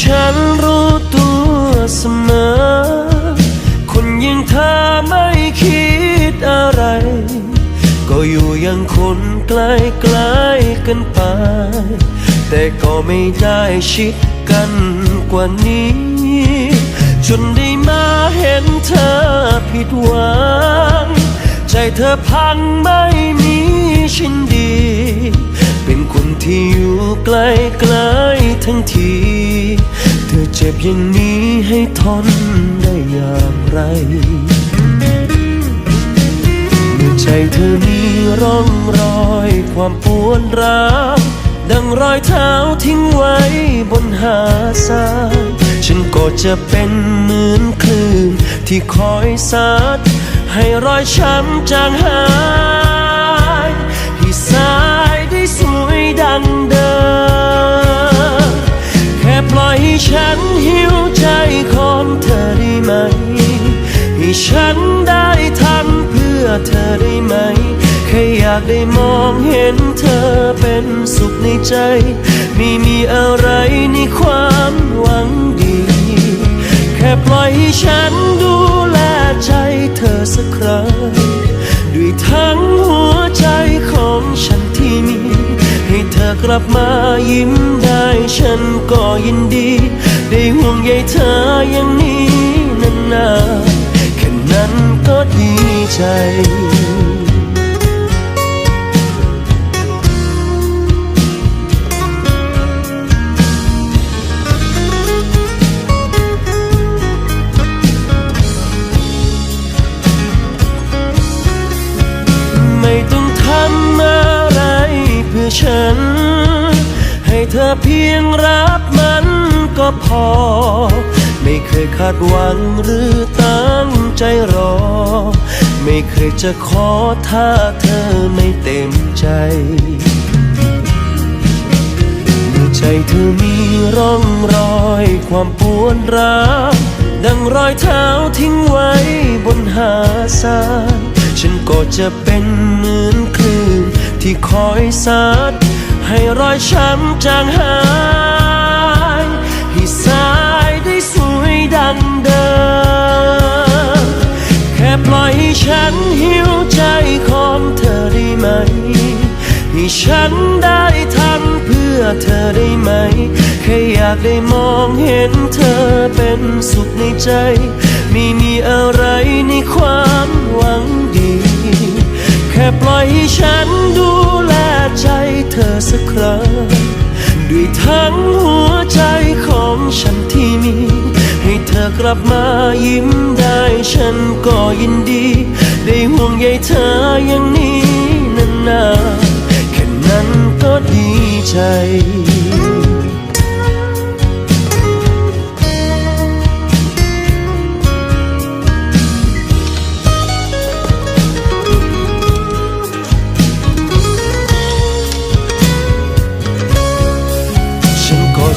ฉันรู้ตัวเสมอ คนอยังเธอไม่คิดอะไร ก็อยู่อยังคนใกล้ใกล้กันไป แต่ก็ไม่ได้ชิดกันกว่านี้ จนได้มาเห็นเธอผิดหวัง ใจเธอพังไม่มีชิ้นดี เป็นคนที่อยู่ใกล้ใกล้ ทั้งที เธอเจ็บอย่างนี้ให้ทนได้อย่างไร เมื่อใจเธอมีร่องรอยความปวดร้าวดังรอยเท้าทิ้งไว้บนหาดทรายฉันก็จะเป็นเหมือนคลื่นที่คอยซัดให้รอยช้ำจางหายให้สา ฉันหิวใจของเธอได้ไหม ให้ฉันได้ทำเพื่อเธอได้ไหม แค่อยากได้มองเห็นเธอเป็นสุขในใจ ไม่มีอะไรในความหวังดี แค่ปล่อยให้ฉันดูแลใจเธอสักครั้งด้วยทั้งหัว กลับมายิ้มได้ฉันก็ยินดี ได้ห่วงใยเธออย่างนี้นานๆแค่นั้นก็ดีใจ ฉัน ให้เธอเพียงรับมันก็พอ ไม่เคยคาดหวังหรือตั้งใจรอ ไม่เคยจะขอถ้าเธอไม่เต็มใจเมื่อใจเธอมีร่องรอยความปวดร้าวดังรอยเท้าทิ้งไว้บนหาดทรายฉันก็จะเป็นเหมือน ที่คอยซัดให้รอยช้ำจางหายให้สายได้สวยดังเดิมแค่ปล่อยให้ฉันหิวใจของเธอได้ไหม ให้ฉันได้ทำเพื่อเธอได้ไหม แค่อยากได้มองเห็นเธอเป็นสุขในใจ ไม่มีอะไรในความหวัง แค่ปล่อยให้ฉันดูแลใจเธอสักครั้งด้วยทั้งหัวใจของฉันที่มี ให้เธอกลับมายิ้มได้ฉันก็ยินดี ได้ห่วงใยเธออย่างนี้นานๆแค่นั้นก็ดีใจ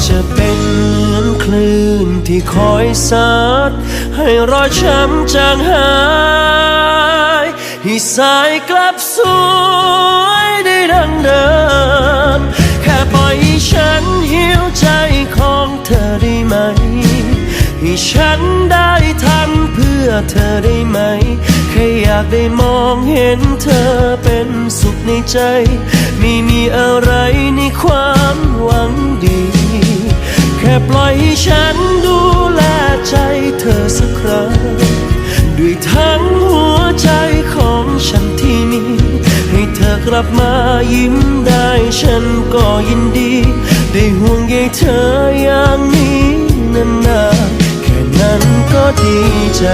จะเป็นเหมือนคลื่นที่คอยซัดให้รอยช้ำจางหายให้สายกลับสวยได้ดังเดิม แค่ปล่อยให้ฉันหิวใจของเธอได้ไหม ให้ฉันได้ทำเพื่อเธอได้ไหม แค่อยากได้มองเห็นเธอเป็นสุขในใจ ไม่มีอะไรในความหวังดี ค่ปล่อยให้ฉันดูแลใจเธอสักครั้ง ด้วยทั้งหัวใจของฉันที่มี ให้เธอกลับมายิ้มได้ฉันก็ยินดี ได้ห่วงใยเธออย่างนี้นานๆแค่นั้นก็ดีใจ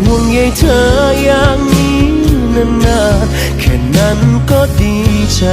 ห่วงใยเธออย่างนี้นานๆแค่นั้นก็ดีใจ